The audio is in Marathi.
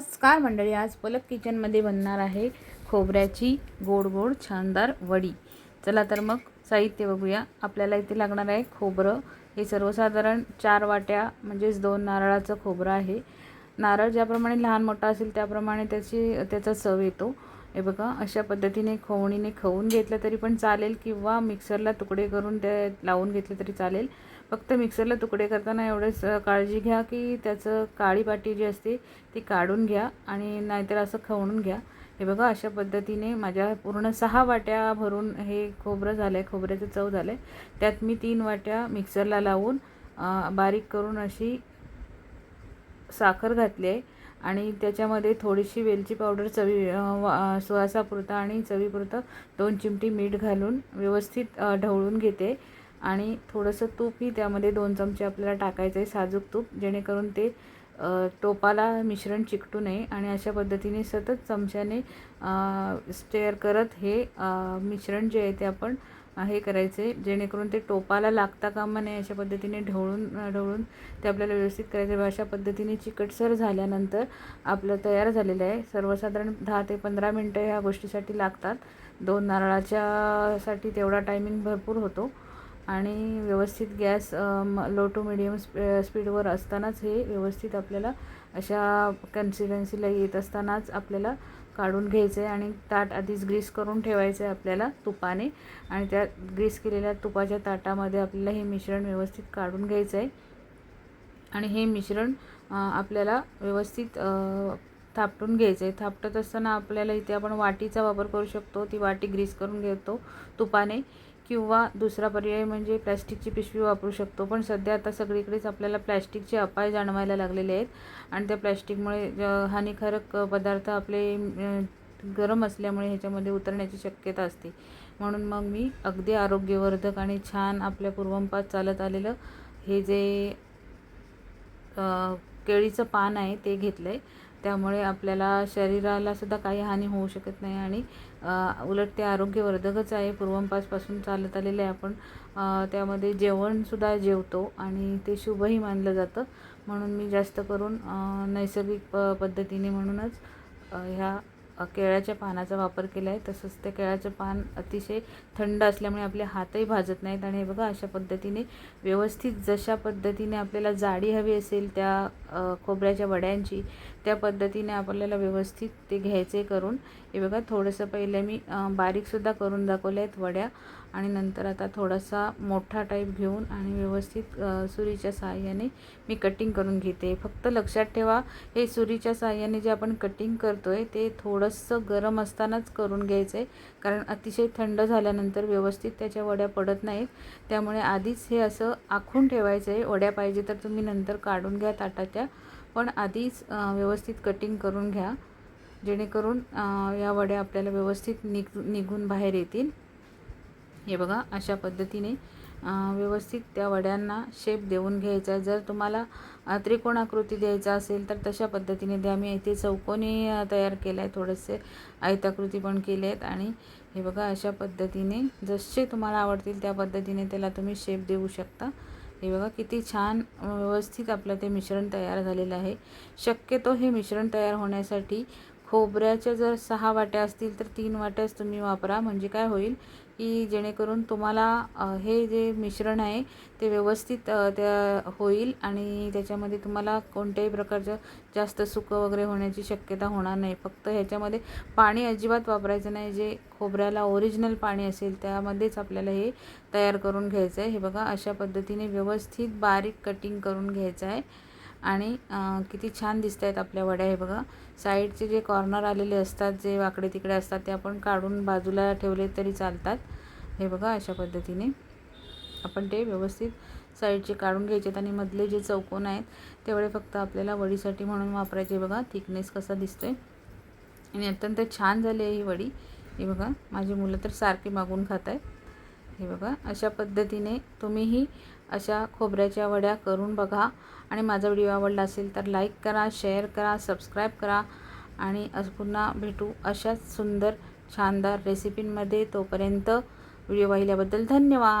नमस्कार मंडळी आज पलक किचनमध्ये बनणार आहे खोबऱ्याची गोड गोड छानदार वडी. चला तर मग साहित्य बघूया. आपल्याला इथे लागणार आहे खोबरं. हे सर्वसाधारण चार वाट्या म्हणजेच दोन नारळाचं खोबरं आहे. नारळ ज्याप्रमाणे लहान मोठा असेल त्याप्रमाणे त्याची त्याचा चव येतो. हे बघा अशा पद्धतीने खवणीने खवून घेतलं तरी पण चालेल किंवा मिक्सरला तुकडे करून ते लावून घेतले तरी चालेल. फक्त मिक्सरला तुकडे करताना एवढंच काळजी घ्या की त्याचं काळी पाटी जी असते ती काढून घ्या आणि नाहीतर असं खवणून घ्या. हे बघा अशा पद्धतीने माझ्या पूर्ण सहा वाट्या भरून हे खोबरं झालं आहे खोबऱ्याचं चव झालं आहे त्यात मी तीन वाट्या मिक्सरला लावून बारीक करून अशी साखर घातली आहे आणि त्याच्यामध्ये थोडीशी वेलची पावडर चवी सुवासापुरता आणि चवीपुरतं दोन चिमटी मीठ घालून व्यवस्थित ढवळून घेते. आणि थोडंसं तूपही त्यामध्ये दोन चमचे आपल्याला टाकायचं आहे साजूक तूप जेणेकरून ते टोपाला मिश्रण चिकटू नये आणि अशा पद्धतीने सतत चमच्याने स्टेअर करत हे मिश्रण जे आहे ते आपण हे करायचे जेणेकरून ते टोपाला लागता कामा नये अशा पद्धतीने ढवळून ढवळून ते आपल्याला व्यवस्थित करायचे. अशा पद्धतीने चिकटसर झाल्यानंतर आपलं तयार झालेलं आहे. सर्वसाधारण दहा ते पंधरा मिनटं ह्या गोष्टीसाठी लागतात. दोन नारळाच्या साठी तेवढा टायमिंग भरपूर होतो. आणि व्यवस्थित गॅस लो टू मिडियम स्पीडवर असतानाच हे व्यवस्थित आपल्याला अशा कन्सिस्टन्सीला येत असतानाच आपल्याला काढून घ्यायचं आहे आणि ताट आधीच ग्रीस करून ठेवायचं आहे आपल्याला तुपाने. आणि त्या ग्रीस केलेल्या तुपाच्या ताटामध्ये आपल्याला हे मिश्रण व्यवस्थित काढून घ्यायचं आहे आणि हे मिश्रण आपल्याला व्यवस्थित थापटून घ्यायचं आहे थापटत असताना आपल्याला इथे आपण वाटीचा वापर करू शकतो. ती वाटी ग्रीस करून घेतो तुपाने. किंवा दुसरा पर्याय म्हणजे प्लॅस्टिकची पिशवी वापरू शकतो. पण सध्या आता सगळीकडेच आपल्याला प्लॅस्टिकचे अपाय जाणवायला लागलेले आहेत आणि त्या प्लॅस्टिकमुळे हानिकारक पदार्थ आपले गरम असल्यामुळे ह्याच्यामध्ये उतरण्याची शक्यता असते. म्हणून मग मी अगदी आरोग्यवर्धक आणि छान आपल्या पूर्वंपात चालत आलेलं हे जे केळीचं पान आहे ते घेतलं आहे त्यामुळे आपल्याला शरीराला सुद्धा काही हानी होऊ शकत नाही आणि उलट ते आरोग्यवर्धकच आहे. पूर्वंपासपासून चालत आलेलं आहे आपण. त्यामध्ये जेवणसुद्धा जेवतो आणि ते शुभही मानलं जातं. म्हणून मी जास्त करून नैसर्गिक प पद्धतीने म्हणूनच ह्या केळ्याच्या पानाचा वापर केला आहे तसंच त्या केळ्याचं पान अतिशय थंड असल्यामुळे आपले हातही भाजत नाहीत. आणि हे बघा अशा पद्धतीने व्यवस्थित जशा पद्धतीने आपल्याला जाडी हवी असेल त्या खोबऱ्याच्या वड्यांची त्या पद्धतीने आपल्याला व्यवस्थित ते घ्यायचे करून हे बघा थोडंसं पहिले मी बारीकसुद्धा करून दाखवले आहेत वड्या. आणि नंतर आता थोडासा मोठा टाईप घेऊन आणि व्यवस्थित सुरीच्या सहाय्याने मी कटिंग करून घेते. फक्त लक्षात ठेवा हे सुरीच्या सहाय्याने जे आपण कटिंग करतो आहे ते थोडंसं गरम असतानाच करून घ्यायचं आहे कारण अतिशय थंड झाल्यानंतर व्यवस्थित त्याच्या वड्या पडत नाहीत. त्यामुळे आधीच हे असं आखून ठेवायचं आहे वड्या पाहिजे तर तुम्ही नंतर काढून घ्या ताटाच्या पण आधीच व्यवस्थित कटिंग करून घ्या. जेणेकरून या वड्या आपल्याला व्यवस्थित निघ निघून बाहेर येतील. हे बघा अशा पद्धतीने व्यवस्थित त्या वड्यांना शेप देऊन घ्यायचा. जर तुम्हाला त्रिकोणाकृती द्यायचा असेल तर तशा पद्धतीने द्या. मी इथे चौकोनी तयार केलं आहे थोडेसे आयताकृती पण केले आहेत. आणि हे बघा अशा पद्धतीने जसे तुम्हाला आवडतील त्या पद्धतीने त्याला तुम्ही शेप देऊ शकता. हे बघा किती छान व्यवस्थित आपलं ते मिश्रण तयार झालेलं आहे. शक्यतो हे मिश्रण तयार होण्यासाठी खोबऱ्याच्या जर सहा वाट्या असतील तर तीन वाट्याच तुम्ही वापरा. म्हणजे काय होईल की जेणेकरून तुम्हाला हे जे मिश्रण आहे ते व्यवस्थित त्या होईल आणि त्याच्यामध्ये तुम्हाला कोणत्याही प्रकारचं जास्त सुकं वगैरे होण्याची शक्यता होणार नाही. फक्त ह्याच्यामध्ये पाणी अजिबात वापरायचं नाही. जे खोबऱ्याला ओरिजिनल पाणी असेल त्यामध्येच आपल्याला हे तयार करून घ्यायचं आहे. हे बघा अशा पद्धतीने व्यवस्थित बारीक कटिंग करून घ्यायचं आहे. आणि किती छान दिसत आहेत आपल्या वड्या. हे बघा साईडचे जे कॉर्नर आलेले असतात जे वाकडे तिकडे असतात ते आपण काढून बाजूला ठेवले तरी चालतात. हे बघा अशा पद्धतीने आपण ते व्यवस्थित साईडचे काढून घ्यायचे आणि मधले जे चौकोन आहेत तेवढे फक्त आपल्याला वडीसाठी म्हणून वापरायचे. बघा थिकनेस कसा दिसतो आहे आणि अत्यंत छान झाली आहे ही वडी. हे बघा माझी मुलं तर सारखी मागून खात आहेत हे बघा. अशा पद्धतीने तुम्हीही अशा खोबऱ्याच्या वड्या करून बघा. आणि माझा व्हिडिओ आवडला असेल तर लाईक करा शेअर करा सबस्क्राईब करा. आणि पुन्हा भेटू अशाच सुंदर शानदार रेसिपींमध्ये. तोपर्यंत व्हिडिओ पाहिल्याबद्दल धन्यवाद.